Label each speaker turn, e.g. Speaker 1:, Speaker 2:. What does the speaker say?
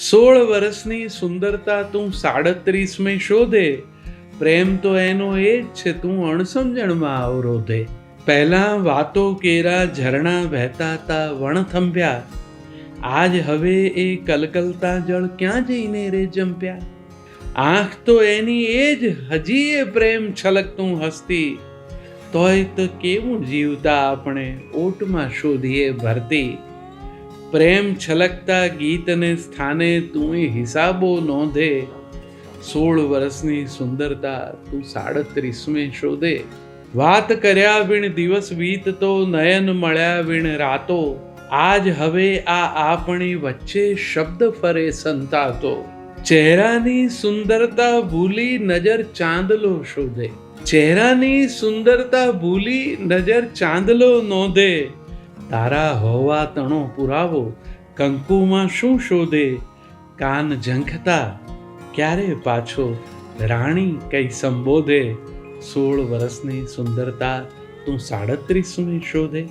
Speaker 1: સોળ વર્ષની સુંદરતા તું સાડત્રીસમે શોધે, પ્રેમ તો એનો એ જ છે તું અણસમજણમાં અવરોધે. પહેલાં વાતો કેરા ઝરણા વહેતા તા વણ થંભ્યા આજ હવે એ કલકલતા જળ ક્યાં જઈને રે જંપ્યા? આંખ તો એની એ જ હજી એ પ્રેમ છલકતું હસતી. તોય તો કેવું જીવતા આપણે, ઓટમાં શોધીએ ભરતી. પ્રેમ છલકતા ગીતને સ્થાને તું હિસાબો નોંધે. સોળ વર્ષની સુંદરતા તું સાડત્રીસમે શોધે. વાત કર્યા વિણ દિવસ વીતતો, નયન મળ્યા વિણ રાતો. આજ હવે આ આપણી વચ્ચે શબ્દ ફરે સંતાતો. ચહેરાની સુંદરતા ભૂલી નજર ચાંદલો શોધે. ચહેરાની સુંદરતા ભૂલી નજર ચાંદલો નોંધે. તારા હોવા તણો પુરાવો, કંકુમાં શું શોધે? કાન ઝંખતા ક્યારે પાછો? રાણી કઈ સંબોધે? સોળ વર્ષની સુંદરતા તું સાડત્રીસમી શોધે?